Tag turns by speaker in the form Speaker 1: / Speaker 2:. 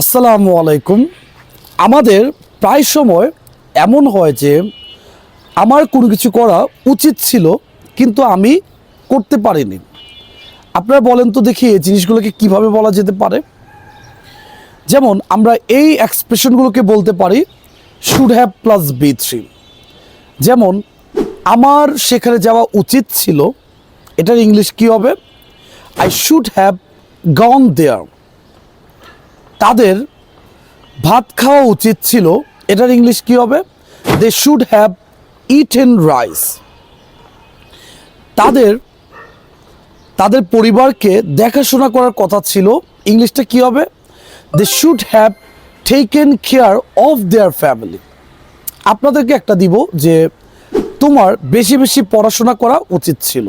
Speaker 1: আসসালামু আলাইকুম। আমাদের প্রায় সময় এমন হয় যে, আমার কোনো কিছু করা উচিত ছিল, কিন্তু আমি করতে পারিনি। আপনারা বলেন তো দেখি এই জিনিসগুলোকে কীভাবে বলা যেতে পারে? যেমন, আমরা এই এক্সপ্রেশনগুলোকে বলতে পারি should have plus V three যেমন, আমার সেখানে যাওয়া উচিত ছিল। এটার ইংলিশ কি হবে? I should have gone there তাদের ভাত খাওয়া উচিত ছিল, এটার ইংলিশ কি হবে? They should have eaten rice তাদের তাদের পরিবারকে দেখাশোনা করার কথা ছিল, ইংলিশটা কি হবে? They should have taken care of their family আপনাদেরকে একটা দিব যে তোমার বেশি বেশি পড়াশোনা করা উচিত ছিল।